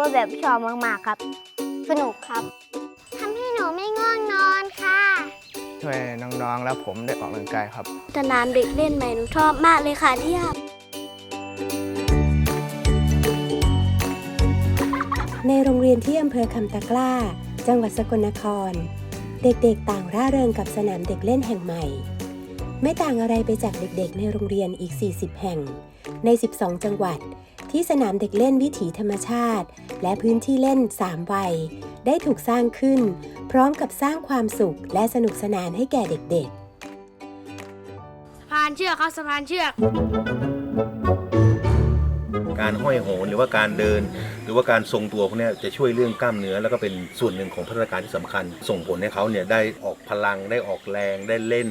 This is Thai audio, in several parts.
ก็แบบชอบมาก ๆ ครับ สนุกครับทำให้หนูไม่ง่วงนอนค่ะ ช่วยน้องๆ และผมได้ออกกำลังกายครับ สนามเด็กเล่นใหม่หนูชอบมากเลยค่ะที่ยในโรงเรียนที่อำเภอคำตะกล้า จังหวัดสกลนคร เด็กๆ ต่างร่าเริงกับสนามเด็กเล่นแห่งใหม่ ไม่ต่างอะไรไปจากเด็กๆ ในโรงเรียนอีก 40 แห่ง ใน 12 จังหวัด ที่สนามเด็กเล่นวิถีธรรมชาติ และพื้นที่เล่น 3 วัย ได้ถูกสร้างขึ้น พร้อมกับสร้างความสุขและสนุกสนานให้แก่เด็กๆสะพานเชือกครับสะพานเชือก การห้อยโหนหรือว่าการเดิน หรือว่าการทรงตัวพวกเนี้ยจะช่วยเรื่องกล้ามเนื้อ แล้วก็เป็นส่วนหนึ่งของพัฒนาการที่สำคัญ ส่งผลให้เขาเนี่ยได้ออกพลังได้ออกแรงได้เล่น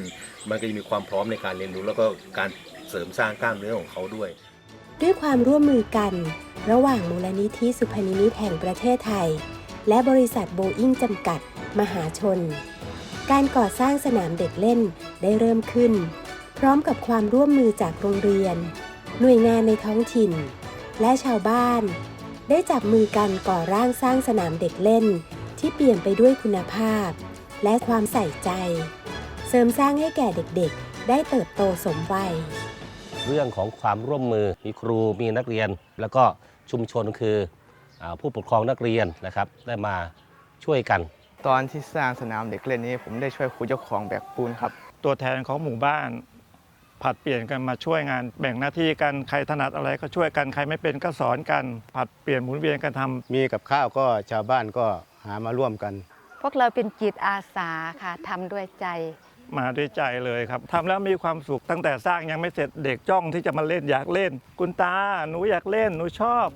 มันก็จะมีความพร้อมในการเรียนรู้ แล้วก็การเสริมสร้างกล้ามเนื้อของเขาด้วย ด้วยความร่วมมือกัน ระหว่างมูลนิธิสุพนิมิตแห่งประเทศไทย และบริษัทโบอิ้งจำกัด มหาชน การก่อสร้างสนามเด็กเล่นได้เริ่มขึ้น พร้อมกับความร่วมมือจากโรงเรียน หน่วยงานในท้องถิ่น และชาวบ้าน ได้จับมือกันก่อร่างสร้างสนามเด็กเล่น ที่เปลี่ยนไปด้วยคุณภาพ และความใส่ใจ เสริมสร้างให้แก่เด็กๆ ได้เติบโตสมวัย เรื่องของความร่วมมือ มีครูมีนักเรียน แล้วก็ชุมชนคืออาผู้ปกครองนักเรียนนะครับ ได้มาช่วยกัน ตอนที่สร้างสนามเด็กเล่นนี้ ผมได้ช่วยครูเจ้าของแบกปูนครับ ตัวแทนของหมู่บ้านผัดเปลี่ยนกันมาช่วยงานแบ่งหน้าที่กันใครถนัดอะไรก็ช่วยกันใครไม่เป็นก็สอนกันผัดเปลี่ยนหมุนเวียนกันทำมีกับข้าวก็ชาวบ้านก็หามาร่วมกัน พวกเราเป็นจิตอาสาค่ะทำด้วยใจ มาด้วยใจเลยครับทำแล้วมีความสุขตั้งแต่สร้างยังไม่เสร็จเด็กจ้องที่จะมาเล่นอยากเล่น คุณตาหนูอยากเล่นหนูชอบ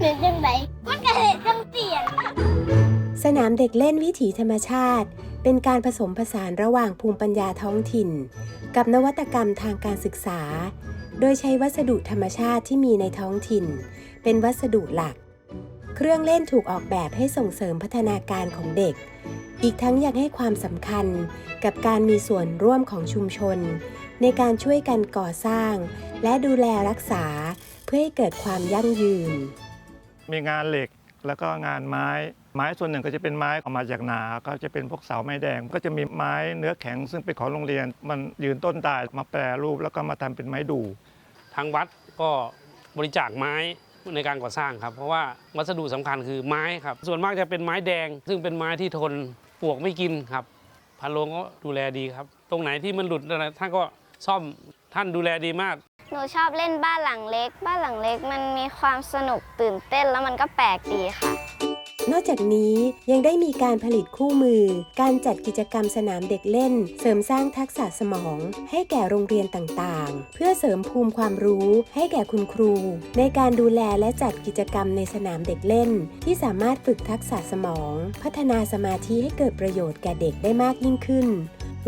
เห็นจังไหนมันก็เห็นจังเสียงสนามเด็กเล่นวิถีธรรมชาติ เป็นการผสมผสานระหว่างภูมิปัญญาท้องถิ่น กับนวัตกรรมทางการศึกษา โดยใช้วัสดุธรรมชาติที่มีในท้องถิ่น เป็นวัสดุหลัก เครื่องเล่นถูกออกแบบให้ส่งเสริมพัฒนาการของเด็ก อีกทั้งยังให้ความสำคัญกับการมีส่วนร่วมของชุมชน ในการช่วยกันก่อสร้าง และดูแลรักษาเพื่อให้เกิดความยั่งยืน มีงานเหล็กแล้วก็งานไม้ ไม้ส่วนหนึ่งก็จะเป็นไม้ออกมาจากนา ก็จะเป็นพวกเสาไม้แดง ก็จะมีไม้เนื้อแข็งซึ่งเป็นของโรงเรียน มันยืนต้นตายมาแปรรูปแล้วก็มาทำเป็นไม้ดู ทางวัดก็บริจาคไม้ในการก่อสร้างครับ เพราะว่าวัสดุสำคัญคือไม้ครับ ส่วนมากจะเป็นไม้แดง ซึ่งเป็นไม้ที่ทน ปวกไม่กินครับพันโลงก็ดูแลดีครับ ตรงไหนที่มันหลุดอะไรท่านก็ซ่อมท่านดูแลดีมาก หนูชอบเล่นบ้านหลังเล็ก บ้านหลังเล็กมันมีความสนุกตื่นเต้นแล้วมันก็แปลกดีค่ะ นอกจากนี้ยังได้มีการผลิตคู่มือ การจัดกิจกรรมสนามเด็กเล่น เสริมสร้างทักษะสมอง ให้แก่โรงเรียนต่างๆ เพื่อเสริมภูมิความรู้ให้แก่คุณครู ในการดูแลและจัดกิจกรรมในสนามเด็กเล่น ที่สามารถฝึกทักษะสมอง พัฒนาสมาธิให้เกิดประโยชน์แก่เด็กได้มากยิ่งขึ้น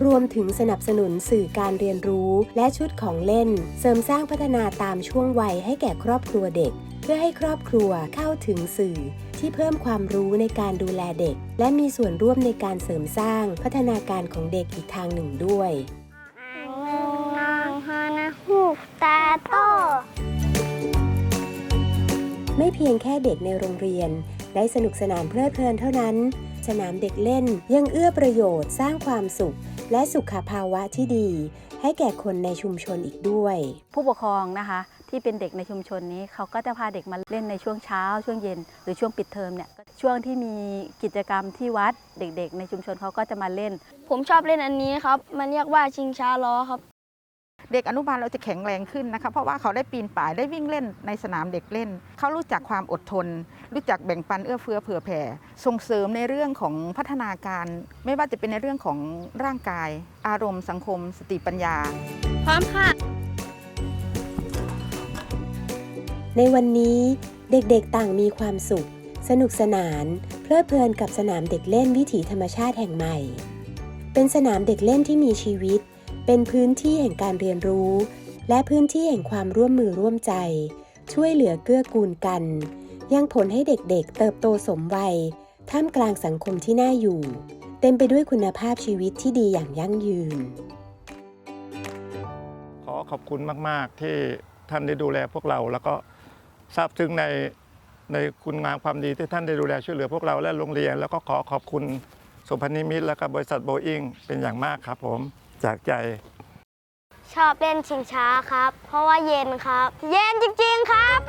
รวมถึงสนับสนุนสื่อการเรียนรู้ และชุดของเล่น เสริมสร้างพัฒนาตามช่วงวัยให้แก่ครอบครัวเด็ก เพื่อให้ครอบครัวเข้าถึงสื่อ ที่เพิ่มความรู้ในการดูแลเด็ก และมีส่วนร่วมในการเสริมสร้างพัฒนาการของเด็กอีกทางหนึ่งด้วยนางฮานาฮูกตาโตไม่เพียงแค่เด็กในโรงเรียน ได้สนุกสนานเพลิดเพลินเท่านั้น สนามเด็กเล่นยังเอื้อประโยชน์สร้างความสุข และสุขภาวะที่ดี ให้แก่คนในชุมชนอีกด้วย ผู้ปกครองนะคะ ที่เป็นเด็กในชุมชนนี้เขาก็จะพาเด็กมาเล่นในช่วงเช้า ช่วงเย็น หรือช่วงปิดเทอมเนี่ยช่วงที่มีกิจกรรมที่วัดเด็กๆ ในชุมชนเขาก็จะมาเล่น ผมชอบเล่นอันนี้ครับ มันเรียกว่าชิงช้าล้อครับ เด็กอนุบาลเราจะแข็งแรงขึ้นนะคะเพราะว่าเขาได้ปีนป่ายได้วิ่งเล่นในสนามเด็กเล่น เขารู้จักความอดทน รู้จักแบ่งปันเอื้อเฟื้อเผื่อแผ่ ส่งเสริมในเรื่องของพัฒนาการ ไม่ว่าจะเป็นในเรื่องของร่างกาย อารมณ์ สังคม สติปัญญา พร้อมค่ะ ในวันนี้เด็กๆต่างมีความสุข สนุกสนาน เพลิดเพลินกับสนามเด็กเล่นวิถีธรรมชาติแห่งใหม่ เป็นสนามเด็กเล่นที่มีชีวิต เป็นพื้นที่แห่งการเรียนรู้ และพื้นที่แห่งความร่วมมือร่วมใจ ช่วยเหลือเกื้อกูลกัน ยังผลให้เด็กๆ เติบโตสมวัย ท่ามกลางสังคมที่น่าอยู่ เต็มไปด้วยคุณภาพชีวิตที่ดีอย่างยั่งยืน ขอขอบคุณมาก ๆ ที่ท่านได้ดูแลพวกเราแล้วก็ซาบซึ้งในในคุณงามความดีที่ท่านได้ดูแลช่วยเหลือพวกเราและโรงเรียน แล้วก็ขอขอบคุณสุพนิมิตและก็บริษัทโบอิงเป็นอย่างมากครับผม จากใจ ชอบเล่นชิงช้าครับ เพราะว่าเย็นครับ เย็นจริงๆครับ